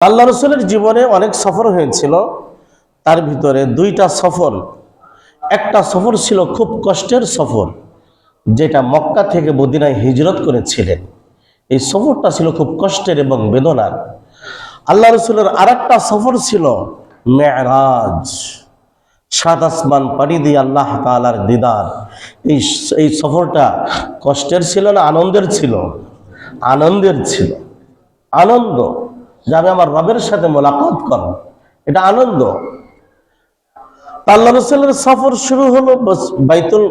আল্লাহ রসুলের জীবনে অনেক সফর হয়েছিল। তার ভিতরে দুইটা সফর। একটা সফর ছিল খুব কষ্টের সফর, যেটা মক্কা থেকে মদিনায় হিজরত করেছিলেন। এই সফরটা ছিল খুব কষ্টের এবং বেদনার। আল্লাহ রসুলের আর একটা সফর ছিল মেয়রাজ সাত আসমান পাড়ি দিয়ে আল্লাহ তালার দিদার। এই এই সফরটা কষ্টের ছিল না, আনন্দের ছিল? আনন্দের ছিল। আনন্দ। যে আমি আমার রবের সাথে মোলাকাত করব এটা আনন্দ। আল্লাহ রসুলের সফর শুরু হলো বাইতুল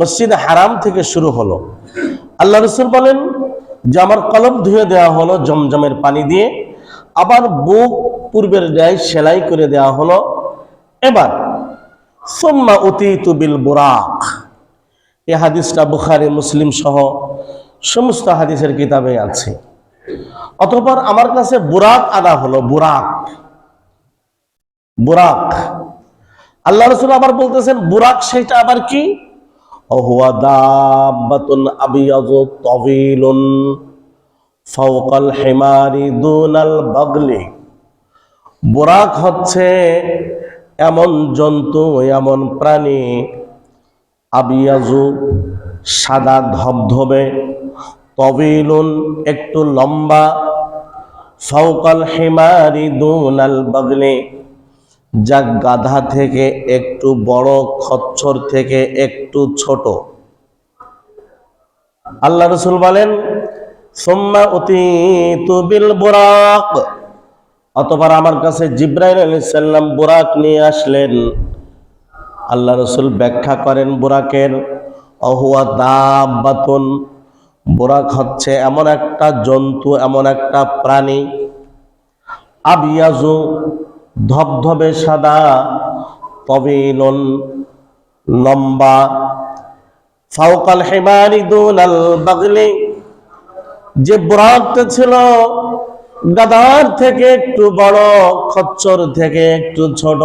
মসজিদ হারাম থেকে শুরু হলো। আল্লাহ রসুল বলেন, যে আমার কলম ধুয়ে দেওয়া হলো জমজমের পানি দিয়ে, আবার বুক পূর্বের ন্যায় সেলাই করে দেওয়া হলো। এবার, সোম্মা অতীতু বিল বোরাক। এই হাদিসটা বুখারে, মুসলিম সহ সমস্ত হাদিসের কিতাবে আছে। অতঃপর আমার কাছে বুরাক আনা হলো, বুরাক। বুরাক। আল্লাহ রসুল আবার বলতেছেন, বুরাক সেটা আবার কি? বুরাক হচ্ছে এমন জন্তু, এমন প্রাণী আবিয়াজু সাদা ধবধবে তবিলুন, একটু লম্বা। ফৌকাল হিমারি দুনাল বাগলে। যা গাধা থেকে একটু বড় খচ্চর থেকে একটু ছোট। আল্লাহ রসুল বলেন, সোম্মা অতি বিল বোরাক। অতবার আমার কাছে জিব্রাইল আলী সাল্লাম বুরাক নিয়ে আসলেন। আল্লাহ রসুল ব্যাখ্যা করেন বুরাকের, অহুয়া দাবাতুন বুরাক হচ্ছে এমন একটা জন্তু, এমন একটা প্রাণী। আবিয়াজু ধবধবে সাদা, তবিলন লম্বা। ফাউকাল হিমারি দুনাল বাগলি। যে বুরাকটা ছিল গাদার থেকে একটু বড়, খচ্চর থেকে একটু ছোট।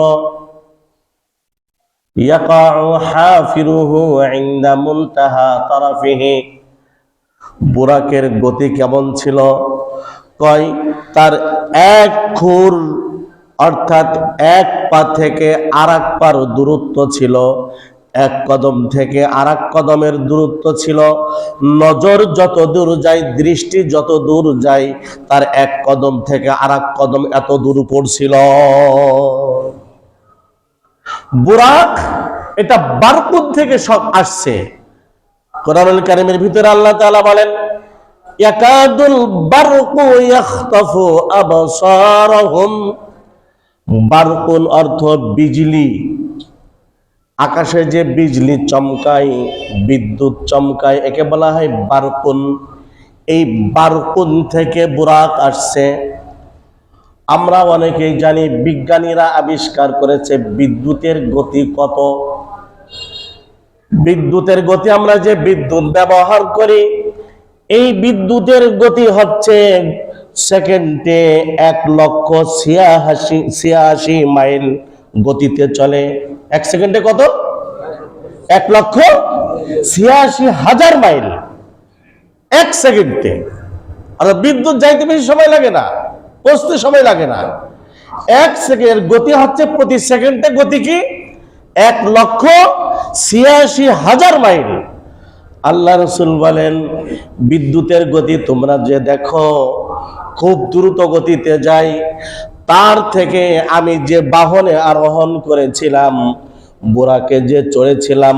ইয়াকাউ হাফিরুহু ইনদা মুনতাহা তারাফিহি। বুরাকের গতি কেমন ছিল? কয়, তার এক খুর, অর্থাৎ এক পা থেকে আর এক পার দূরত্ব ছিল। এক কদম থেকে আর কদমের দূরত্ব ছিল। নজর যত দূর যায়, দৃষ্টি যত দূর যায়, তার এক কদম থেকে আর কদম এত দূর পড়ছিল। বুরাক, এটা বারকুদ থেকে সব আসছে। কোরআনুল কারিমের ভিতরে আল্লাহ তাআলা বলেন, ইয়াকাদুল বারকু ইয়াখতাফু আবসারহুম। বারকুন অর্থ বিজলি। আকাশে যে বিজলি চমকায়, বিদ্যুৎ চমকায়, একে বলা হয় বারকুন। এই বারকুন থেকে বুরাক আসছে। আমরা অনেকেই জানি বিজ্ঞানীরা আবিষ্কার করেছে বিদ্যুতের গতি কত। বিদ্যুতের গতি আমরা যে বিদ্যুৎ ব্যবহার করি, এই বিদ্যুতের গতি হচ্ছে সেকেন্ডে এক লক্ষ ছিয়াশি ছিয়াশি মাইল গতিতে চলে। এক সেকেন্ডে কত? এক লক্ষ ছিয়াশি হাজার মাইল। এক সেকেন্ডে। আর বিদ্যুৎ যাইতে বেশি সময় লাগে না পৌঁছতে সময় লাগে না। এক সেকেন্ড গতি হচ্ছে প্রতি সেকেন্ডে গতি কি? এক লক্ষ ছিয়াশি হাজার মাইল। আল্লাহ রসুল বলেন, বিদ্যুতের গতি তোমরা যে দেখো, খুব দ্রুত গতিতে যাই তার থেকে আমি যে বাহনে আরোহণ করেছিলাম বুরাকে যে চড়েছিলাম,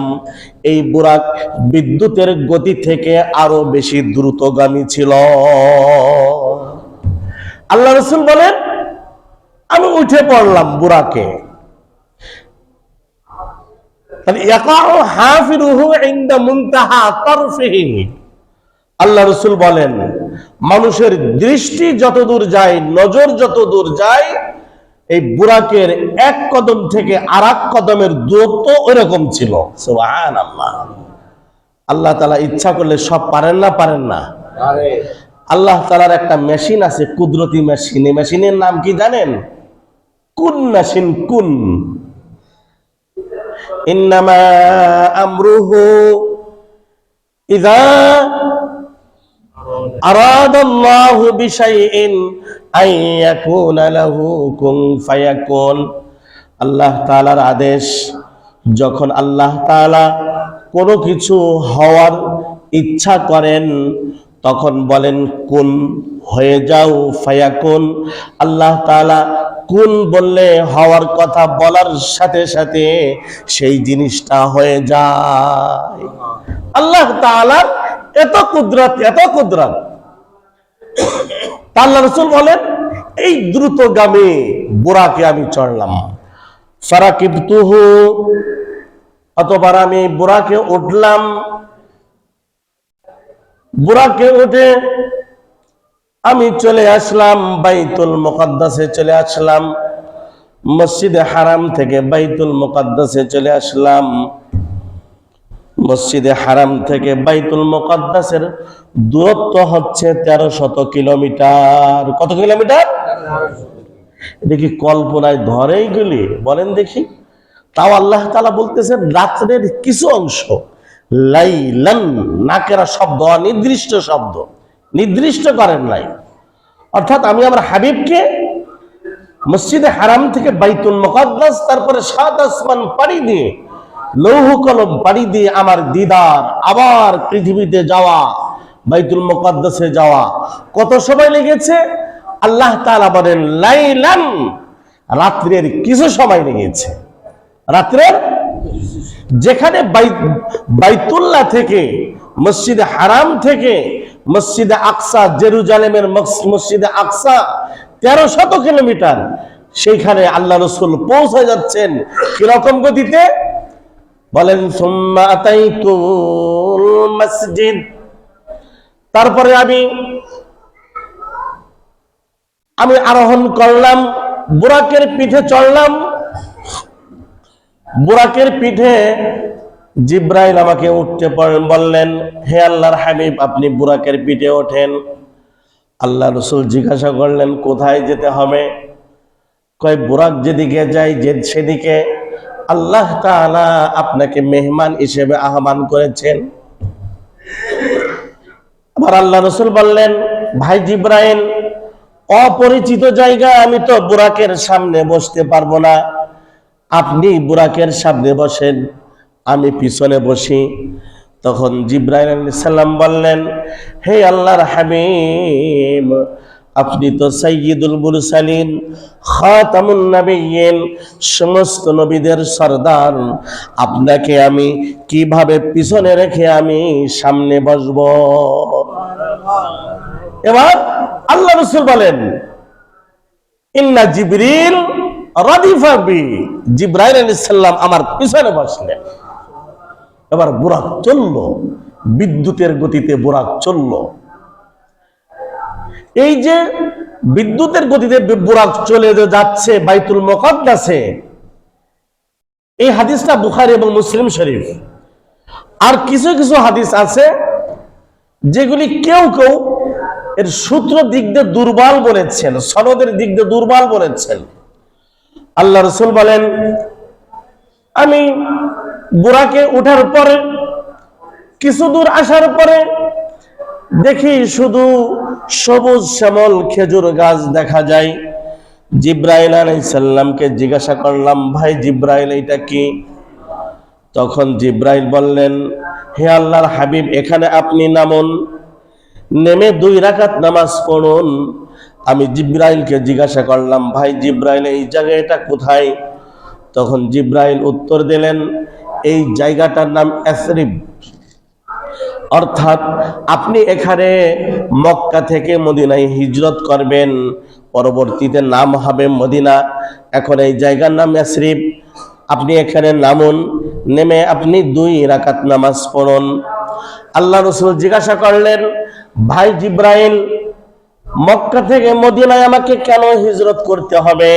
এই বুরাক বিদ্যুতের গতি থেকে আরও বেশি দ্রুতগামী ছিল। আল্লাহ রসুল বলেন, আমি উঠে পড়লাম বুরাকে তাহলে ইয়াকাউ হাফিরুহু ইনদা মুনতাহা তারফিহি। আল্লাহ রসুল বলেন মানুষের দৃষ্টি যত দূর যায় নজর যত দূর যায় এই বুরাকের এক কদম থেকে আর কদমের দূরত্ব ওইরকম ছিল। আল্লাহ আল্লাহ তালা ইচ্ছা করলে সব পারেন না পারেন না। আল্লাহ তালার একটা মেশিন আছে কুদরতি মেশিন। এই মেশিনের নাম কি জানেন? কুন মেশিন কুন। ইন্নামা আল্লাহ তাআলার আদেশ, যখন আল্লাহ তাআলা কোনো কিছু হওয়ার ইচ্ছা করেন, তখন বলেন, কুন, হয়ে যাও, ফায়াকুন। আল্লাহ তাআলা কুন বললে হওয়ার কথা বলার সাথে সাথে সেই জিনিসটা হয়ে যায়। আল্লাহ তাআলার এত কুদরত এত কুদরত। আল্লাহ রসুল বলেন, এই দ্রুতগামী বুড়াকে আমি চড়লাম। ফারাকিবতুহু, অতবার আমি বুড়াকে উঠলাম। বুড়াকে উঠে আমি চলে আসলাম, বাইতুল মুকাদ্দাসে চলে আসলাম। মসজিদে হারাম থেকে বাইতুল মুকাদ্দাসে চলে আসলাম। মসজিদে হারাম থেকে বাইতুল মুকাদ্দাসের দূরত্ব হচ্ছে তেরো শত কিলোমিটার। কত কিলোমিটার? দেখি কল্পনায় ধরে এইগুলি বলেন দেখি। তাও আল্লাহ তালা বলতেছেন, রাত্রের কিছু অংশ লাইলান, নাকেরা শব্দ, অনির্দিষ্ট শব্দ। নির্দিষ্ট করেন নাই। অর্থাৎ আমি আমার হাবিবকে মসজিদে হারাম থেকে বাইতুল মুকাদ্দাস, তারপরে সাত আসমান পাড়ি দিয়ে, লৌহ কলম পাড়ি দিয়ে আমার দিদার আবার পৃথিবীতে যাওয়া, বাইতুল মুকাদ্দাসে যাওয়া। কত সময় লেগেছে? আল্লাহ তাআলা বলেন, লাইলান, রাত্রের কিছু সময় লেগেছে। রাত্রের? যেখানে বাই- বাইতুল্লাহ থেকে, মসজিদে হারাম থেকে মসজিদে আকসা, জেরুজালেমের মস- মসজিদে আকসা, তেরো শত কিলোমিটার। সেইখানে আল্লাহ রসুল পৌঁছে যাচ্ছেন। কীরকম গতিতে? বলেন মসজিদ। তারপরে আমি আমি আরোহণ করলাম, বুরাকের পিঠে চড়লাম। বুরাকের পিঠে জিব্রাইল আমাকে উঠতে বললেন, হে আল্লাহর হাবিব, আপনি বুরাকের পিঠে ওঠেন। আল্লাহ রসুল জিজ্ঞাসা করলেন, কোথায় যেতে হবে? কয়, বুরাক যেদিকে যাই, যে সেদিকে। আল্লাহ তাআলা আপনাকে মেহমান হিসেবে আহ্বান করেছেন। আবার আল্লাহ রসুল বললেন, ভাই জিব্রাইল, অপরিচিত জায়গা আমি তো বুরাকের সামনে বসতে পারব না। আপনি বুরাকের সামনে বসেন। আমি পিছনে বসি। তখন জিব্রাইল সালাম বললেন, হে আল্লাহর হাবিব, আপনি তো সাইয়্যিদুল মুরসালিন, খাতামুন নবিয়্যিন, সমস্ত নবীদের সর্দার। আপনাকে আমি কীভাবে পিছনে রেখে আমি সামনে বসব? এবার আল্লাহ রসুল বলেন, ইন্না জিবরিল রাদিফা বি। জিব্রাইল আলাইহিস সালাম আমার পিছনে বসলেন। এবার বুরাক চলল, বিদ্যুতের গতিতে বুরাক চলল। এই যে বিদ্যুতের গতিতে বুরাক চলে যাচ্ছে বাইতুল মুকাদ্দাসে, এই হাদিসটা বুখারী এবং মুসলিম শরীফ। আর কিছু কিছু হাদিস আছে যেগুলি কেউ কেউ এর সূত্র দিক দিয়ে দুর্বল বলেছেন, সনদের দিক দিয়ে দুর্বল বলেছেন। আল্লাহ রসুল বলেন, আমি বুড়াকে উঠার পরে, কিছু দূর আসার পরে দেখি শুধু সবুজ শ্যামল খেজুর গাছ দেখা যায়। জিব্রাইল আলাইসাল্লামকে জিজ্ঞাসা করলাম, ভাই জিব্রাইল এটা কি? তখন জিব্রাইল বললেন, হে আল্লাহর হাবিব, এখানে আপনি নামুন। নেমে দুই রাকাত নামাজ পড়ুন। আমি জিব্রাইলকে জিজ্ঞাসা করলাম, ভাই জিব্রাইল, এই জায়গায় এটা কোথায়? তখন জিব্রাইল উত্তর দিলেন এই জায়গাটার নাম এসরিব অর্থাৎ আপনি এখানে মক্কা থেকে মদিনায় হিজরত করবেন, পরবর্তীতে নাম হবে মদিনা। এখন এই জায়গার নাম এসরিব আপনি এখানে নামুন, নেমে আপনি দুই রাকাত নামাজ পড়ুন। আল্লাহ রসুল জিজ্ঞাসা করলেন, ভাই জিব্রাইল, মক্কা থেকে মদিনায় আমাকে কেন হিজরত করতে হবে?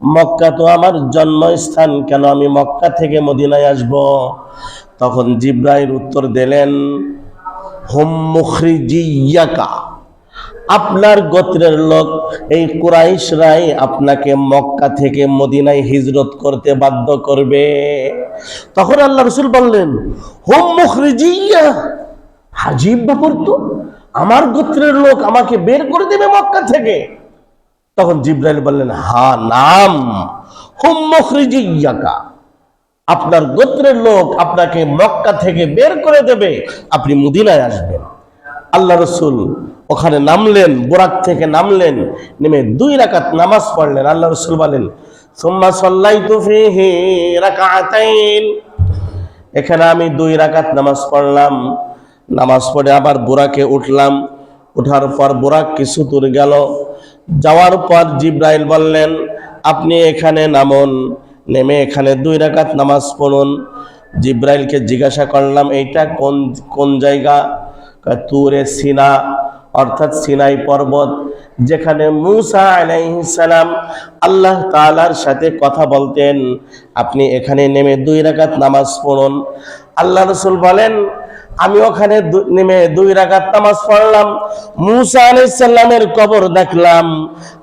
মক্কা তো আমার জন্মস্থান, কেন আমি মক্কা থেকে মদিনায় আসব? তখন জিব্রাইল উত্তর দিলেন, হোম মুখরিজিয়াকা, আপনার গোত্রের লোক, এই কুরাইশ কুরাইশরাই আপনাকে মক্কা থেকে মদিনায় হিজরত করতে বাধ্য করবে। তখন আল্লাহ রসুল বললেন, হোম মুখরিজিয়া, হাজিব ব্যাপার তো, আমার গোত্রের লোক আমাকে বের করে দেবে মক্কা থেকে। তখন জিব্রাইল বললেন, হা, নাম। আপনার গোত্রের লোক আপনাকে মক্কা থেকে বের করে দেবে। আপনি মুদিনায় আসবেন। আল্লাহ রসুল ওখানে নামলেন, বোরাক থেকে নামলেন, নেমে দুই রাকাত নামাজ পড়লেন। আল্লাহ রসুল বলেন, সুম্মা সাল্লাইতু ফিহি রাকাতাইন। এখানে আমি দুই রাকাত নামাজ পড়লাম। নামাজ পড়ে আবার বোরাকে উঠলাম। ওঠার পর বোরাক কিছু দূর গেল। যাওয়ার পর জিব্রাইল বললেন, আপনি এখানে নামুন। নেমে এখানে দুই রাকাত নামাজ পড়ুন। জিব্রাইলকে জিজ্ঞাসা করলাম, এইটা কোন কোন জায়গা? তুরে সিনা। অর্থাৎ সিনাই পর্বত, যেখানে মুসা সালাম আল্লাহ তাআলার সাথে কথা বলতেন। আপনি এখানে নেমে দুই রাকাত নামাজ পড়ুন। আল্লাহ রসুল বলেন আমি ওখানে নেমে দুই রাকাত নামাজ পড়লাম। মুসা আলাইহিস সালামের কবর দেখলাম।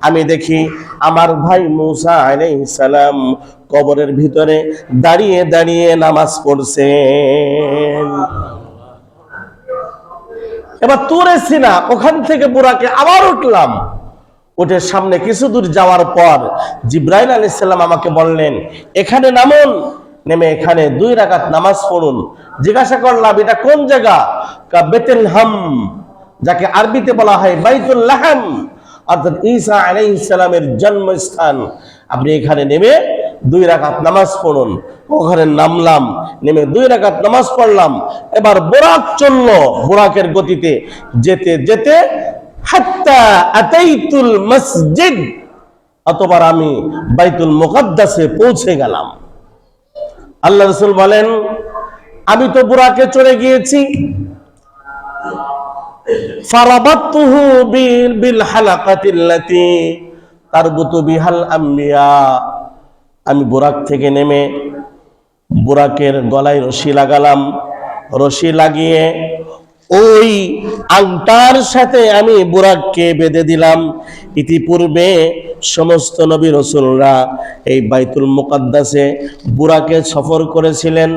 আমি দেখি আমার ভাই মুসা আলাইহিস সালাম কবরের ভিতরে দাঁড়িয়ে দাঁড়িয়ে নামাজ পড়ছে এবার তুরে সিনা, ওখান থেকে বুড়াকে আবার উঠলাম। উঠে সামনে কিছু দূর যাওয়ার পর জিব্রাইল আলাইসাল্লাম আমাকে বললেন, এখানে নামুন। নেমে এখানে দুই রাকাত নামাজ পড়ুন। জিজ্ঞাসা করলাম, এটা কোন জায়গা? কা বেতেল হাম, যাকে আরবিতে বলা হয় বাইতুল লাহাম। অর্থাৎ ঈসা আলাইহিস সালামের জন্মস্থান। আপনি এখানে নেমে দুই রাকাত নামাজ পড়ুন। ওখানে নামলাম, নেমে দুই রাকাত নামাজ পড়লাম। এবার বোরাক চলল, বোরাকের গতিতে যেতে যেতে, হাত্তা আতাইতুল মসজিদ অতবার আমি বাইতুল মুকাদ্দাসে পৌঁছে গেলাম। আল্লাহ রসুল বলেন, আমি তো বুড়াকে চলে গিয়েছি। আমি বুরাক থেকে নেমে বুরাকের গলায় রশি লাগালাম। রশি লাগিয়ে ওই আংটার সাথে আমি বুরাককে বেঁধে দিলাম। ইতিপূর্বে সমস্ত নবী রসুলরা এই বাইতুল মুকাদ্দাসে বুরাকে সফর করেছিলেন।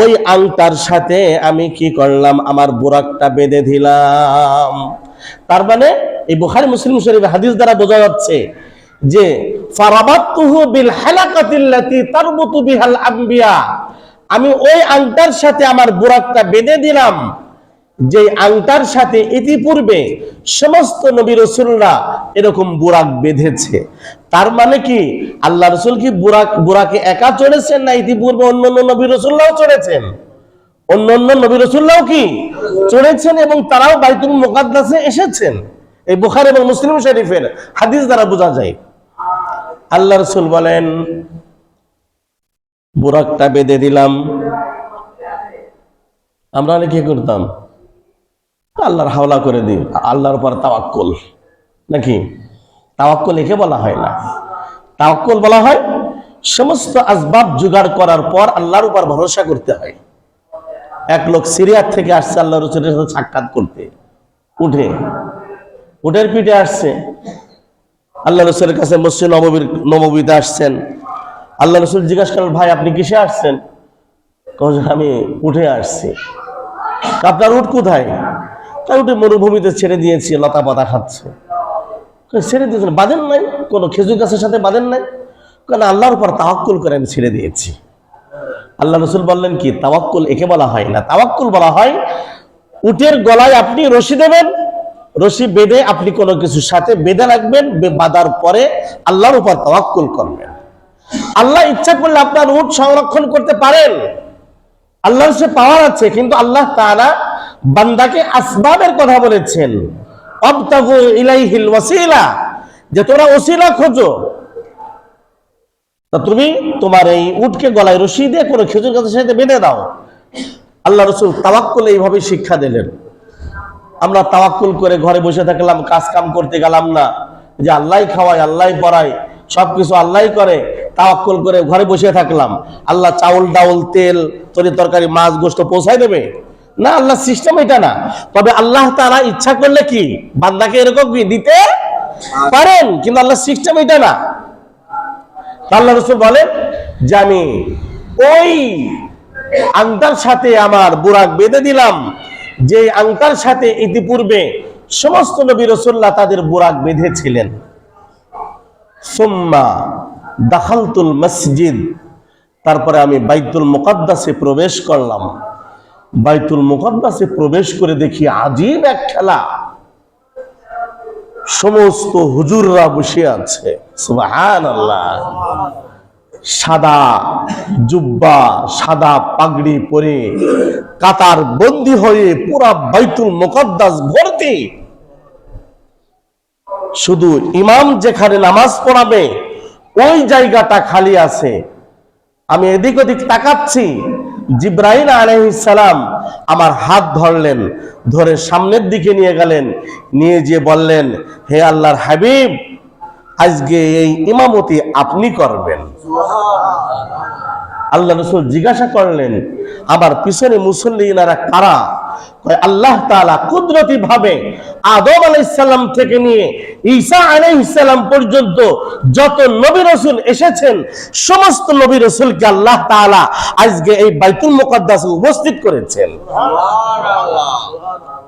ওই আংটার সাথে আমি কি করলাম? আমার বুরাকটা বেঁধে দিলাম। তার মানে এই বুখারি মুসলিম শরীফ হাদিস দ্বারা বোঝা যাচ্ছে যে বিহাল আম্বিয়া। আমি ওই আংটার সাথে আমার বুরাকটা বেঁধে দিলাম। যে আংটার সাথে ইতিপূর্বে সমস্ত নবী রসুলরা এরকম বুরাক বেঁধেছে। তার মানে কি? আল্লাহ রসুল কি বুরাক, বুরাকে একা চড়েছেন না ইতিপূর্বে অন্য অন্য নবী রসুল্লাহ চড়েছেন? অন্য অন্য নবী রসুল্লাহ কি চড়েছেন এবং তারাও বাইতুল মোকাদ্দাসে এসেছেন? এই বুখার এবং মুসলিম শরীফের হাদিস দ্বারা বোঝা যায়। আল্লাহ রসুল বলেন, বুরাকটা বেঁধে দিলাম। আমরা অনেক কি করতাম? আল্লাহর হাওলা করে দিই আল্লাহর উপর তাওয়াক্কল। নাকি? তাওয়াক্কল একে বলা হয় না। তাওয়াক্কল বলা হয় সমস্ত আসবাব জোগাড় করার পর আল্লাহর উপর ভরসা করতে হয়। এক লোক সিরিয়ার থেকে আসছে আল্লাহ রসুলের সাথে সাক্ষাৎ করতে। উঠে, উঠের পিঠে আসছে। আল্লাহ রসুলের কাছে মসজিদ নববীর নবমীতে আসছেন। আল্লাহ রসুল জিজ্ঞাসা করলেন, ভাই, আপনি কিসে আসছেন? আমি উঠে আসছি। আপনার উঠ কোথায়? উঠে মরুভূমিতে ছেড়ে দিয়েছি, লতা পাতা খাচ্ছে? ছেড়ে দিয়েছেন বাঁধেন নাই, কোনো খেজুর গাছের সাথে বাঁধেন নাই। কারণ আল্লাহর পর তাওয়াক্কুল করে আমি ছেড়ে দিয়েছি। আল্লাহ রসুল বললেন কি, তাওয়াক্কুল একে বলা হয় না। তাওয়াক্কুল বলা হয়, উটের গলায় আপনি রশি দেবেন, রশি বেঁধে আপনি কোনো কিছুর সাথে বেঁধে রাখবেন বাঁধার পরে আল্লাহর উপর তাওয়াক্কুল করবেন। আল্লাহ ইচ্ছা করলে আপনার উট সংরক্ষণ করতে পারেন। আল্লাহর সে পাওয়ার আছে, কিন্তু আল্লাহ তাআলা বান্দাকে আসবাবের কথা বলেছেন। যে তোরা ওসিলা খোঁজো। তা তুমি তোমার এই উটকে গলায় রশি দিয়ে কোনো খেজুর গাছের সাথে বেঁধে দাও। আল্লাহ রসুল তাওয়াক্কুল এইভাবে শিক্ষা দিলেন। আমরা তাওয়াক্কুল করে ঘরে বসে থাকলাম, কাজ কাম করতে গেলাম না। যে আল্লাহ খাওয়ায় আল্লাহ পড়ায়, সবকিছু আল্লাহ করে, তাওয়াক্কুল করে ঘরে বসে থাকলাম। আল্লাহ চাউল, ডাউল, তেল, তরি তরকারি, মাছ গোস্ত পৌঁছায় দেবে। না আল্লাহ সিস্টেম এটা না। তবে আল্লাহ তারা ইচ্ছা করলে কি? বান্দাকে এরকম দিতে পারেন? কিন্তু আল্লাহ সিস্টেম এটা না। আল্লাহ রসুল বলেন, যে আমি ওই আংটার সাথে আমার বুরাক বেঁধে দিলাম, যে আংটার সাথে ইতিপূর্বে সমস্ত নবী রসুল্লাহ তাদের বুরাক বেঁধেছিলেন। সুম্মা দাখালতুল মসজিদ, তারপরে আমি বাইতুল মুকদ্দাসে প্রবেশ করলাম। বাইতুল মুকদ্দাসে প্রবেশ করে দেখি আজীব এক খেলা। সমস্ত হুজুররা বসে আছে। সাদা জুব্বা, সাদা পাগড়ি পরে কাতার বন্দি হয়ে পুরা বাইতুল মুকদ্দাস ভর্তি। শুধু ইমাম যেখানে নামাজ পড়াবে, ওই জায়গাটা খালি আছে। আমি এদিক ওদিক তাকাচ্ছি। জিব্রাহিম আলহিসাম আমার হাত ধরলেন, ধরে সামনের দিকে নিয়ে গেলেন, নিয়ে যে বললেন, হে আল্লাহর হাবিব, আজকে এই ইমামতি আপনি করবেন। আল্লাহ রসুল জিজ্ঞাসা করলেন আমার পিছনে মুসল্লিনারা কারা? আল্লাহ তাআলা কুদরতি ভাবে আদম আলাইসাল্লাম থেকে নিয়ে ঈসা আলাইসাল্লাম পর্যন্ত যত নবী রসুল এসেছেন, সমস্ত নবী রসুলকে আল্লাহ তাআলা আজকে এই বাইতুল মুকদ্দাসে উপস্থিত করেছেন।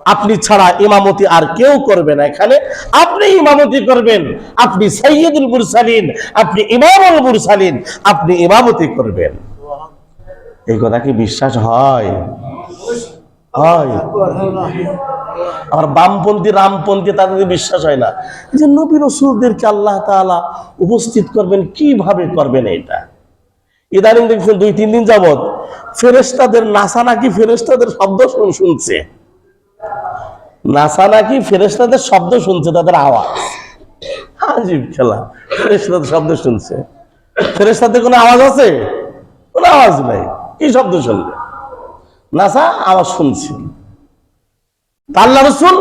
আপনি ছাড়া ইমামতি আর কেউ করবে না এখানে। আপনি ইমামতি করবেন, আপনি সৈয়দুল মুরসালিন, আপনি ইমামুল মুরসালিন, আপনি ইমামতি করবেন। এই কথা কি বিশ্বাস হয়? বামপন্থী, রামপন্থী তাদের বিশ্বাস হয় না। যে নবী রসুলদেরকে আল্লাহ তাআলা উপস্থিত করবেন, কীভাবে করবেন এটা? ইদানিং দেখছেন দুই, তিন দিন যাবৎ ফেরেস্তাদের নাসা নাকি ফেরেস্তাদের শব্দ শুনছে। নাসা নাকি ফেরেস্তাদের শব্দ শুনছে, তাদের আওয়াজ। আজীব খেলা। ফেরেস্তাদের শব্দ শুনছে। ফেরেস্তাদের কোনো আওয়াজ আছে? কোনো আওয়াজ নাই। কি শব্দ শুনবে? নাসা আওয়াজ শুনছে। আল্লাহ রসুল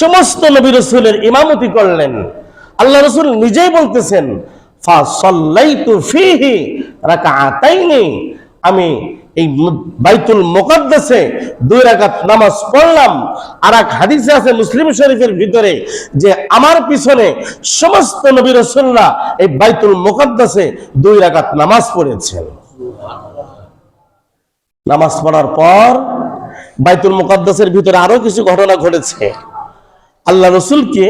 সমস্ত নবী রসুলের ইমামতি করলেন। আল্লাহ রসুল নিজেই বলতেছেন আমি এই বাইতুল মুকদ্দাসে দুই রাকাত নামাজ পড়লাম। আর এক হাদিসে আছে মুসলিম শরীফের ভিতরে যে আমার পিছনে সমস্ত নবী রসুলরা এই বাইতুল মুকদ্দাসে দুই রাকাত নামাজ পড়েছেন। নামাজ পড়ার পর বাইতুল মুকদ্দাসের ভিতরে আরও কিছু ঘটনা ঘটেছে। আল্লাহ রসুলকে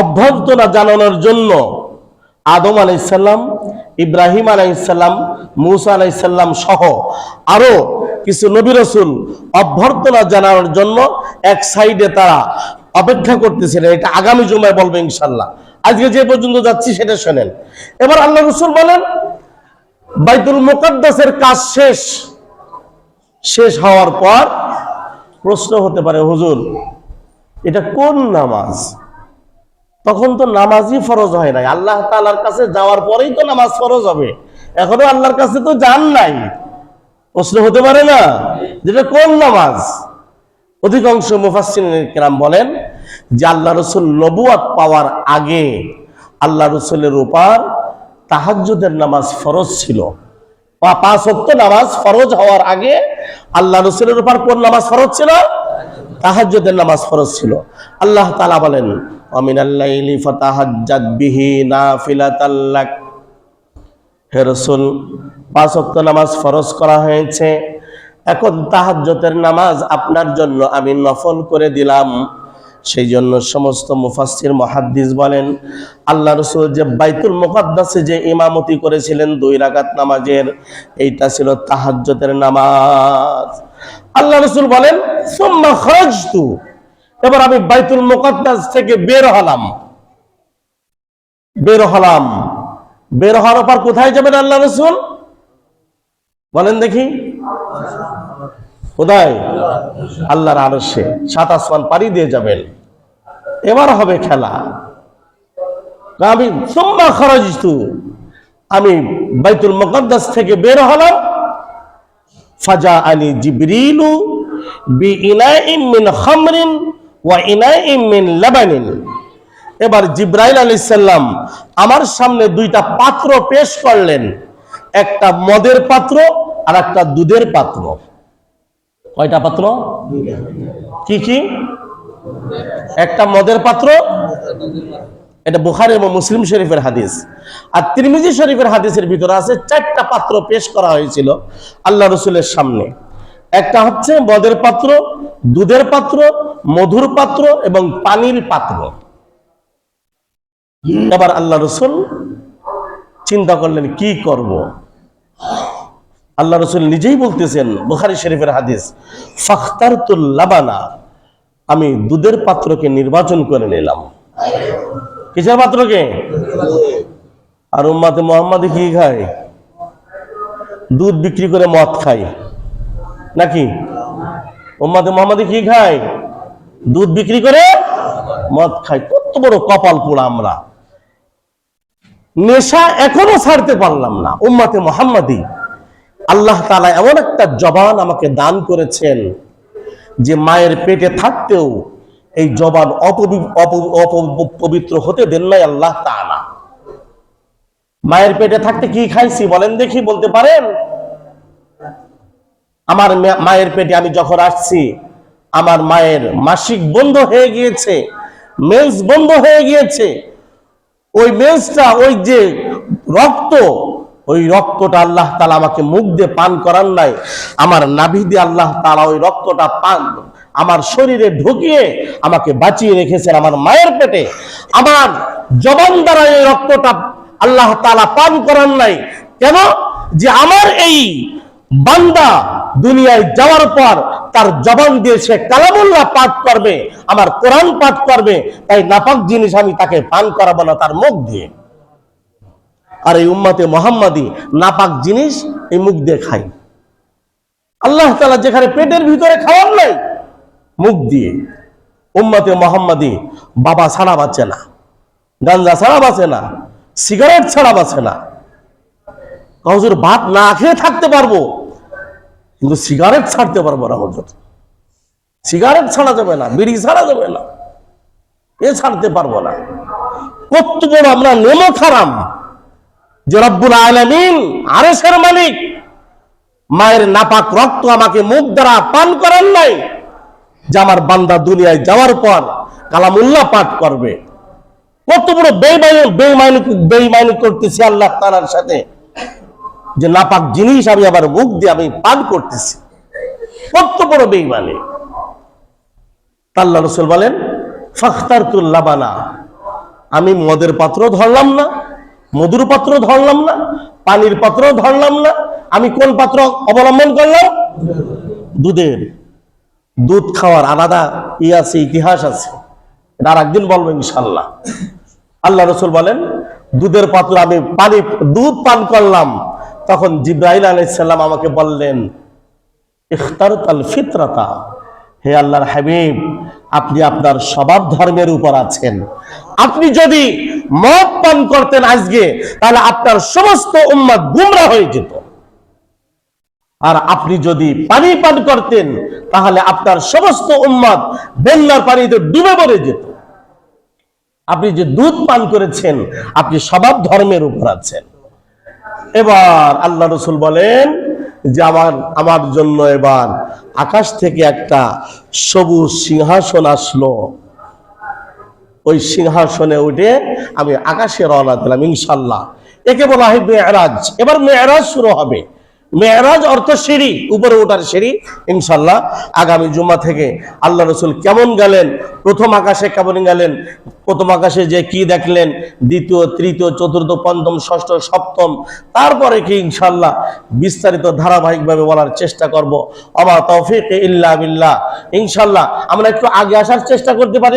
অভ্যর্থনা জানানোর জন্য আদম আলাইসাল্লাম ইব্রাহিম আলাইসাল্লাম মুসা আলাইসাল্লাম সহ আরও কিছু নবী রসুল অভ্যর্থনা জানানোর জন্য এক সাইডে তারা অপেক্ষা করতেছিলেন এটা আগামী জুমায় বলবে ইনশাল্লাহ আজকে যে পর্যন্ত যাচ্ছি সেটা শোনেন। এবার আল্লাহ রসুল বলেন, বাইতুল মুকদ্দাসের কাজ শেষ। শেষ হওয়ার পর প্রশ্ন হতে পারে, হুজুর, এটা কোন নামাজ? তখন তো নামাজই ফরজ হয় নাই। আল্লাহ তাআলার কাছে যাওয়ার পরেই তো নামাজ ফরজ হবে। এখনও আল্লাহর কাছে তো যান নাই। প্রশ্ন হতে পারে না? যেটা কোন নামাজ? অধিকাংশ মুফাসসিরিন বলেন যে আল্লাহ রসুল নবুয়াত পাওয়ার আগে আল্লাহ রসুলের উপর তাহাজ্জুদের নামাজ ফরজ ছিল। পাঁচ নামাজ ফরজ হওয়ার আগে আল্লাহ রসুলের উপর কোন নামাজ ফরজ ছিল, তাহাজ্জুদের নামাজ ফরজ ছিল। আল্লাহ তাআলা বলেন অমিনাল্লাইলি ফাতাহাজ্জাদ বিহি নাফিলাতাল্লাক হে রাসূল, পাঁচ ওয়াক্ত নামাজ ফরজ করা হয়েছে। এখন তাহাজ্জুদের নামাজ আপনার জন্য আমি নফল করে দিলাম। সেই জন্য সমস্ত মুফাসসির, মুহাদ্দিস বলেন, আল্লাহ রসুল যে বাইতুল মুকাদ্দাসে যে ইমামতি করেছিলেন দুই রাকাত নামাজের, এইটা ছিল তাহাজ্জতের নামাজ। আল্লাহ রসুল বলেন, সুম্মা খারাজতু এবার আমি বাইতুল মুকাদ্দাস থেকে বের হলাম। বের হলাম। বের হওয়ার পর কোথায় যাবেন আল্লাহ রসুল? বলেন দেখি। কোথায়? আল্লাহর আরসে সাত আসমান পাড়ি দিয়ে যাবেন। এবার হবে খেলা। আমি সোম্মা খরজিতু আমি বাইতুল মুকদ্দাস থেকে বের হলাম। ফাজা আলী জিবরিলু বি ইনাইম মিন খামরিন ওয়া ইনাইম মিন লাবানিন। এবার জিব্রাইল আলাইহিস সালাম আমার সামনে দুইটা পাত্র পেশ করলেন। একটা মদের পাত্র আর একটা দুধের পাত্র। কয়টা পাত্র? কি কি? একটা মদের পাত্র, এটা বুখারি এবং মুসলিম শরীফের হাদিস। আর তিরমিজি শরীফের হাদিসের ভিতরে আছে, চারটা পাত্র পেশ করা হয়েছিল আল্লাহ রসুলের সামনে। একটা হচ্ছে মদের পাত্র, দুধের পাত্র, মধুর পাত্র এবং পানির পাত্র। এবার আল্লাহ রসুল চিন্তা করলেন, কি করব? আল্লাহ রসুল নিজেই বলতেছেন, বুখারি শরীফের হাদিস, ফাখতারতুল লাবানা। আমি দুধের পাত্রকে নির্বাচন করে নিলাম। কিসের পাত্রকে? আর উম্মাতে মোহাম্মদে কি খায়? দুধ বিক্রি করে মদ খায়। নাকি? উম্মাতে মোহাম্মদে কি খায়? দুধ বিক্রি করে মদ খায়। কত বড় কপাল পোড়া আমরা। নেশা এখনও ছাড়তে পারলাম না। উম্মাতে মোহাম্মদী আল্লাহ তালা এমন একটা জবান আমাকে দান করেছেন। যে মায়ের পেটে থাকতেও এই জবান অপবি- অপ- অপবিত্র হতে দেন নাই আল্লাহ তাআলা। মায়ের পেটে থাকতে কি খাইছি বলেন দেখি, বলতে পারেন? আমার মায়ের পেটে আমি যখন আসছি, আমার মায়ের মাসিক বন্ধ হয়ে গিয়েছে, মেন্স বন্ধ হয়ে গিয়েছে। ওই মেন্সটা, ওই যে রক্ত ওই রক্তটা আল্লাহ তালা আমাকে মুখ দিয়ে পান করার নাই। আমার নাভি দিয়ে আল্লাহ তালা ওই রক্তটা পান আমার শরীরে ঢুকিয়ে আমাকে বাঁচিয়ে রেখেছেন আমার মায়ের পেটে। আমার জবান দ্বারা এই রক্তটা আল্লাহ তালা পান করার নাই। কেন? যে আমার এই বান্দা দুনিয়ায় যাওয়ার পর তার জবান দিয়ে সে কালামুল্লাহ পাঠ করবে, আমার কোরআন পাঠ করবে, তাই নাপাক জিনিস আমি তাকে পান করাবো না তার মুখ দিয়ে। আর এই উম্মাতে মোহাম্মদী নাপাক জিনিস এই মুখ দিয়ে খাই আল্লাহ তালা যেখানে পেটের ভিতরে খাওয়ার নাই, মুখ দিয়ে। উম্মাতে মোহাম্মদী বাবা ছাড়া বাঁচে না, গাঞ্জা ছাড়া বাঁচে না, সিগারেট ছাড়া বাঁচে না। হুজুর, ভাত না খেয়ে থাকতে পারব, কিন্তু সিগারেট ছাড়তে পারব না হুজুর। সিগারেট ছাড়া যাবে না, বিড়ি ছাড়া যাবে না, এ ছাড়তে পারব না। কত বড় আমরা নেমো খারাম। যে রব্বুল আলমিন আরেসের মালিক, মায়ের নাপাক রক্ত আমাকে মুখ দ্বারা পান করার নাই, যে আমার বান্দা দুনিয়ায় যাওয়ার পর কালামুল্লাহ পাঠ করবে। কত বড় বেমানি বেমানি বেমানি করতেছি আল্লাহ তালার সাথে, যে নাপাক জিনিস আমি আবার মুখ দিয়ে আমি পান করতেছি। কত বড় বেইমানি। আল্লাহ রসুল বলেন, ফাখতারতুল লাবানা আমি মদের পাত্র ধরলাম না। মধুর পাত্র ধরলাম না, পানির পাত্র ধরলাম না। আমি কোন পাত্র অবলম্বন করলাম? দুধের। দুধ খাওয়ার আলাদা ই আছে, ইতিহাস আছে। আর একদিন বলব ইনশাল্লাহ আল্লাহ রসুল বলেন, দুধের পাত্র আমি পানি, দুধ পান করলাম। তখন জিব্রাহিল আলাইসাল্লাম আমাকে বললেন ইখতার তাল ফিতরাতা। হে আল্লাহর হাবিব আপনি আপনার স্বভাব ধর্মের উপর আছেন। আপনি যদি মদ পান করতেন আজকে, তাহলে আপনার সমস্ত উম্মাদ গুমরা হয়ে যেত। আর আপনি যদি পানি পান করতেন, তাহলে আপনার সমস্ত উম্মাদ বন্যার পানিতে ডুবে মরে যেত। আপনি যে দুধ পান করেছেন, আপনি স্বভাব ধর্মের উপর আছেন। এবার আল্লাহ রসুল বলেন যে আমার আমার জন্য এবার আকাশ থেকে একটা সবুজ সিংহাসন আসলো। ওই সিংহাসনে উঠে আমি আকাশে রওনা দিলাম, ইনশাল্লাহ। একে বলা হয় মেয়েরাজ। এবার মেয়েরাজ শুরু হবে। মেয়েরাজ অর্থ সিঁড়ি, উপরে ওঠার সিঁড়ি, ইনশাল্লাহ আগামী জুম্মা থেকে আল্লাহ রসুল কেমন গেলেন, প্রথম আকাশে কেমন গেলেন, প্রথম আকাশে যে কি দেখলেন, দ্বিতীয়, তৃতীয়, চতুর্থ, পঞ্চম, ষষ্ঠ, সপ্তম, তারপরে কি ইনশাল্লাহ বিস্তারিত ধারাবাহিকভাবে বলার চেষ্টা করব। অমা তৌফিক ইল্লা বিল্লাহ। ইনশাল্লাহ আমরা একটু আগে আসার চেষ্টা করতে পারি।